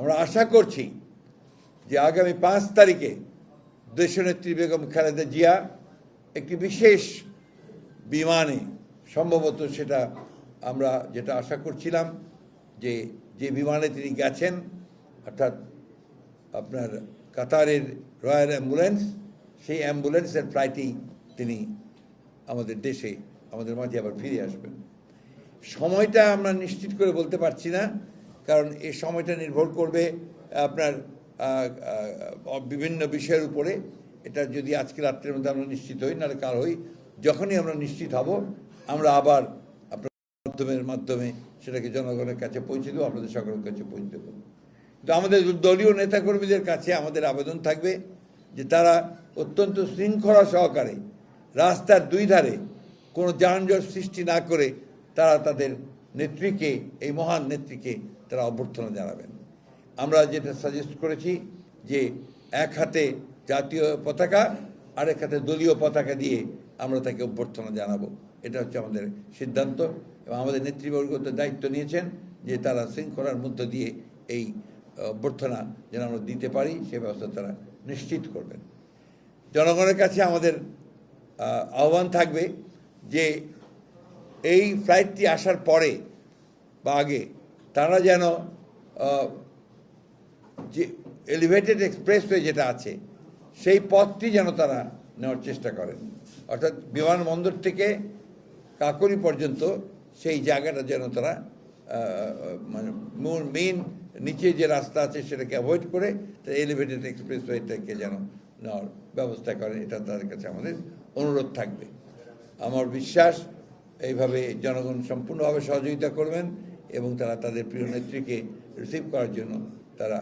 আমরা আশা করছি যে আগামী পাঁচ তারিখে দেশনেত্রী বেগম খালেদা জিয়া একটি বিশেষ বিমানে সম্ভবত সেটা আমরা যেটা আশা করছিলাম যে যে বিমানে তিনি গেছেন, অর্থাৎ আপনার কাতারের রয়্যাল অ্যাম্বুলেন্স, সেই অ্যাম্বুলেন্সের ফ্লাইটেই তিনি আমাদের দেশে, আমাদের মাঝে আবার ফিরে আসবেন। সময়টা আমরা নিশ্চিত করে বলতে পারছি না। কারণ এই সময়টা নির্ভর করবে আপনার বিভিন্ন বিষয়ের উপরে। এটা যদি আজকে রাত্রের মধ্যে আমরা নিশ্চিত হই, নাহলে কাল হই। যখনই আমরা নিশ্চিত হব, আমরা আবার আপনার মাধ্যমের মাধ্যমে সেটাকে জনগণের কাছে পৌঁছে দেবো, আপনাদের সকলের কাছে পৌঁছে দেবো। তো আমাদের দলীয় নেতাকর্মীদের কাছে আমাদের আবেদন থাকবে যে তারা অত্যন্ত শৃঙ্খলা সহকারে রাস্তার দুই ধারে কোনো যানজট সৃষ্টি না করে তারা তাদের নেত্রীকে, এই মহান নেত্রীকে তারা অভ্যর্থনা জানাবেন। আমরা যেটা সাজেস্ট করেছি যে এক হাতে জাতীয় পতাকা আর এক হাতে দলীয় পতাকা দিয়ে আমরা তাকে অভ্যর্থনা জানাব। এটা হচ্ছে আমাদের সিদ্ধান্ত এবং আমাদের নেতৃবর্গ তো দায়িত্ব নিয়েছেন যে তারা শৃঙ্খলার মধ্য দিয়ে এই অভ্যর্থনা যেন আমরা দিতে পারি, সে ব্যবস্থা তারা নিশ্চিত করবেন। জনগণের কাছে আমাদের আহ্বান থাকবে যে এই ফ্লাইটটি আসার পরে বা আগে, তারা যেন যে এলিভেটেড এক্সপ্রেসওয়ে যেটা আছে, সেই পথটি যেন তারা নেওয়ার চেষ্টা করেন। অর্থাৎ বিমানবন্দর থেকে কাকরি পর্যন্ত সেই জায়গাটা যেন তারা মানে মেইন নিচে যে রাস্তা আছে সেটাকে অ্যাভয়েড করে এলিভেটেড এক্সপ্রেসওয়েটাকে যেন নেওয়ার ব্যবস্থা করেন, এটা তাদের কাছে আমাদের অনুরোধ থাকবে। আমার বিশ্বাস, এইভাবে জনগণ সম্পূর্ণভাবে সহযোগিতা করবেন। এবং তারা তাদের প্রিয় নেত্রীকে রিসিভ করার জন্য তারা